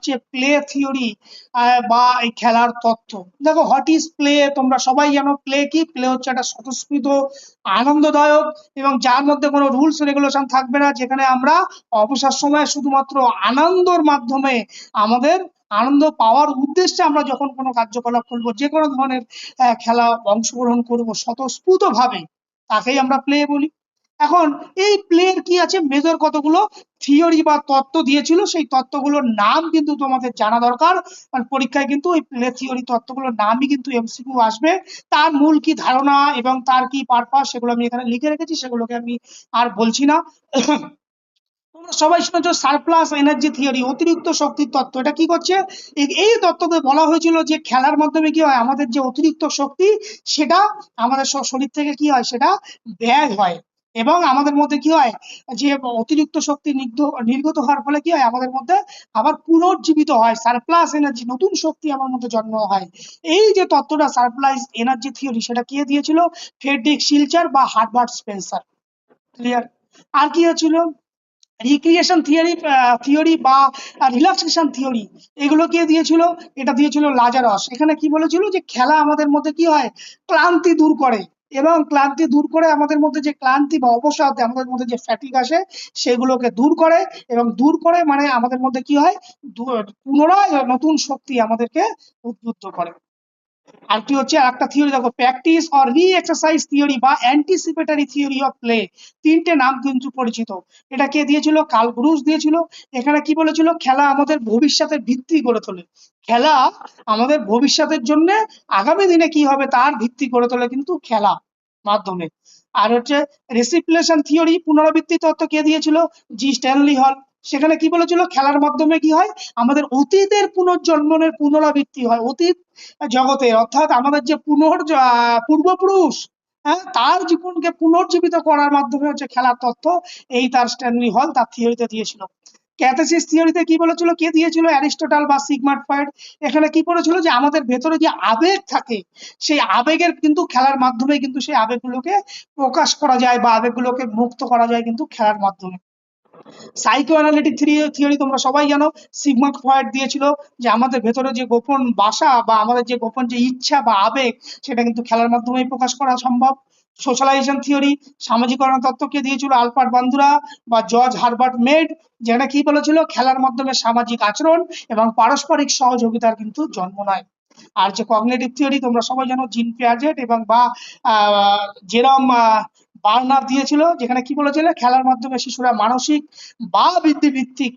হচ্ছে play theory বা এই খেলার তত্ত্ব। দেখো হোয়াট ইজ প্লে তোমরা সবাই জানো প্লে কি? প্লে হচ্ছে একটা স্বতঃস্ফূর্ত, আনন্দদায়ক এবং যার মধ্যে কোনো রুলস রেগুলেশন থাকবে না, যেখানে আমরা অবসর সময়ে শুধুমাত্র আনন্দর মাধ্যমে আমাদের আনন্দ পাওয়ার উদ্দেশ্যে আমরা যখন কোনো কার্যকলাপ করব যে কোনো ধরনের খেলা অংশগ্রহণ করব স্বতঃস্ফূর্ত ভাবে তাকেই আমরা প্লে বলি। এখন এই প্লের কি আছে? মেজর কতগুলো? থিওরি বা তত্ত্ব দিয়েছিল। সেই তত্ত্বগুলোর নাম কিন্তু তোমাদের জানা দরকার। কারণ পরীক্ষায় কিন্তু ওই প্লে থিওরি তত্ত্বগুলোর নামই কিন্তু এমসিকিউ আসবে। তার মূল কি ধারণা এবং তার কি পারপাস সেগুলো আমি এখানে লিখে রেখেছি, সেগুলোকে আমি আর বলছি না। তোমরা সবাই শুনেছো সারপ্লাস এনার্জি থিওরি অতিরিক্ত শক্তির তত্ত্ব। এটা কি করছে? এই- তত্ত্বকে বলা হয়েছিল যে খেলার মাধ্যমে কি হয়? আমাদের যে অতিরিক্ত শক্তি, সেটা আমাদের শরীর থেকে কি হয়? সেটা ব্যয় হয়। এবং আমাদের মধ্যে কি হয়? যে অতিরিক্ত শক্তি নির্গ- নির্গত হওয়ার ফলে কি হয়? আমাদের মধ্যে আবার পুনর্জীবিত হয় সারপ্লাস এনার্জি নতুন শক্তি আমার মধ্যে জন্ম হয়। এই যে তত্ত্বটা সারপ্লাস এনার্জি থিওরি সেটা কে দিয়েছিল? ফেডরিক শিলচার বা হার্বার্ট স্পেন্সার। ক্লিয়ার আর কি হয়েছিল? রিক্রিয়েশন থিওরি থিওরি বা রিল্যাক্সেশন থিওরি এগুলো কে দিয়েছিল? এটা দিয়েছিল লাজারস। এখানে কি বলেছিল? যে খেলা আমাদের মধ্যে কি হয়? ক্লান্তি দূর করে। এবং ক্লান্তি দূর করে আমাদের মধ্যে যে ক্লান্তি বা অবসাদ, আমাদের মধ্যে যে ফ্যাটিক আসে, সেগুলোকে দূর করে এবং দূর করে মানে আমাদের মধ্যে কি হয়? পুনরায় নতুন শক্তি আমাদেরকে উদ্বুদ্ধ করে। আর কি হচ্ছে? একটা থিওরি দেখো practice or re exercise theory বা অ্যান্টিসিপেটরি থিওরি অফ প্লে তিনটে নাম কিন্তু পরিচিত। এটা কে দিয়েছিল? কাল ব্রুস দিয়েছিল। এখানে কি বলেছিল? খেলা আমাদের ভবিষ্যতের ভিত্তি গড়ে তোলে। খেলা আমাদের ভবিষ্যতের জন্য আগামী দিনে কি হবে তার ভিত্তি গড়ে তোলে কিন্তু খেলা মাধ্যমে। আর হচ্ছে রেসিপ্লেশন থিওরি পুনরাবৃত্তি তত্ত্ব কে দিয়েছিল? জি স্ট্যানলি হল। সেখানে কি বলেছিল? খেলার মাধ্যমে কি হয়? আমাদের অতীতের পুনর্জন্মনের পুনরাবৃত্তি হয়। অতীত জগতে, অর্থাৎ আমাদের যে পুনর পূর্বপুরুষ হ্যাঁ তার জীবনকে পুনর্জীবিত করার মাধ্যমে হচ্ছে খেলার তথ্য এই তার স্ট্যানলি হল তার থিওরিতে দিয়েছিল। ক্যাথাসিস থিওরিতে কি বলেছিল? কে দিয়েছিল? অ্যারিস্টোটাল বা সিগমার্ড ফ্রয়েড এখানে কি বলেছিল? যে আমাদের ভেতরে যে আবেগ থাকে, সেই আবেগের কিন্তু খেলার মাধ্যমে কিন্তু সেই আবেগগুলোকে প্রকাশ করা যায় বা আবেগগুলোকে মুক্ত করা যায় কিন্তু খেলার মাধ্যমে। সাইকো অ্যানালিটিক থিওরি তোমরা সবাই জানো। সিগমার্ড ফ্রয়েড দিয়েছিল যে আমাদের ভেতরে যে গোপন বাসা বা আমাদের যে গোপন যে ইচ্ছা বা আবেগ, সেটা কিন্তু খেলার মাধ্যমেই প্রকাশ করা সম্ভব। সোশ্যালাইজেশন থিওরি সামাজিকরণ তত্ত্বকে দিয়েছিল আলফার্ড বান্ধুরা বা জর্জ হারবার্ট মেড যেটা কি বলেছিল? খেলার মাধ্যমে সামাজিক আচরণ এবং পারস্পরিক সহযোগিতার কিন্তু জন্ম নেয়। আর যে কগনিটিভ থিওরি তোমরা সবাই জানো জিন পিয়াজেট এবং বা জেরম বার্নার দিয়েছিল, যেখানে কি বলেছিল? খেলার মাধ্যমে শিশুরা মানসিক বা বৃদ্ধিভিত্তিক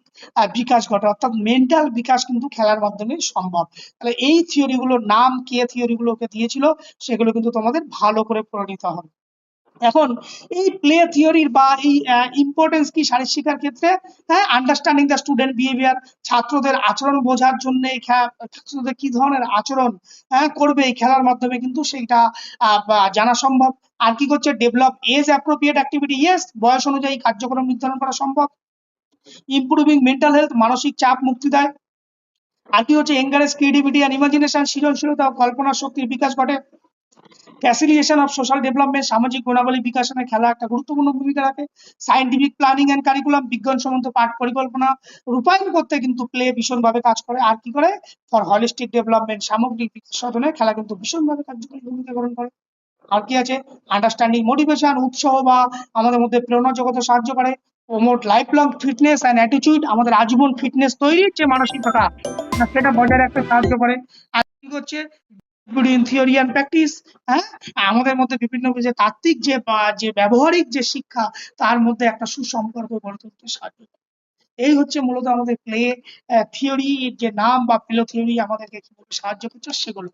বিকাশ ঘটে। অর্থাৎ মেন্টাল বিকাশ কিন্তু খেলার মাধ্যমে সম্ভব। তাহলে এই থিওরি গুলোর নাম কে থিওরি গুলোকে দিয়েছিল, সেগুলো কিন্তু তোমাদের ভালো করে পড়ে নিতে হবে। এখন, এই প্লে থিওরির বা এই ইম্পর্টেন্স কি শারীর শিক্ষার ক্ষেত্রে? হ্যাঁ আন্ডারস্ট্যান্ডিং দ্য স্টুডেন্ট বিহেভিয়ার ছাত্রদের আচরণ বোঝার জন্য ছাত্রদের কি ধরনের আচরণ হ্যাঁ করবে এই খেলার মাধ্যমে কিন্তু সেইটা জানা সম্ভব। আর কি করছে? Develop age appropriate activity yes বয়স অনুযায়ী কার্যক্রম নির্ধারণ করা সম্ভব। ইমপ্রুভিং মেন্টাল হেলথ মানসিক চাপ মুক্তি দেয়। আর কি হচ্ছে? এনকারেজ ক্রিয়েটিভিটি অ্যান্ড ইমাজিনেশন সৃজনশীলতা কল্পনা শক্তির বিকাশ ঘটে। ফ্যাসিলিটেশন অফ সোশ্যাল ডেভেলপমেন্ট সামাজিক গুণাবলী বিকাশনে খেলা একটা গুরুত্বপূর্ণ ভূমিকা রাখে। সায়েন্টিফিক প্ল্যানিং এন্ড কারিকুলাম বিজ্ঞান সম্বন্ধ পাঠ পরিকল্পনা, রূপায়ণ করতে কিন্তু প্লে ভীষণভাবে কাজ করে। আর কি করে? ফর হলিস্টিক ডেভেলপমেন্ট সামগ্রিক বিকাশ সাধনে খেলা কিন্তু ভীষণভাবে কার্যকরী ভূমিকা গ্রহণ করে। আর কি আছে? আন্ডারস্ট্যান্ডিং মোটিভেশন উৎসাহ বা আমাদের মধ্যে প্রেরণা জগতে সাহায্য করে। Promote lifelong fitness and attitude আমাদের আজীবন ফিটনেস তৈরির যে মানসিকতা সেটা বজায় রাখতে সাহায্য করে। আর কি হচ্ছে? থিওরি অ্যান্ড প্র্যাকটিস হ্যাঁ? আমাদের মধ্যে বিভিন্ন যে তাত্ত্বিক যে বা যে ব্যবহারিক যে শিক্ষা, তার মধ্যে একটা সুসম্পর্ক গড়ে তুলতে সাহায্য করে। এই হচ্ছে মূলত আমাদের প্লে থিওরি যে নাম বা প্লে থিওরি আমাদেরকে কীভাবে সাহায্য করছে সেগুলো।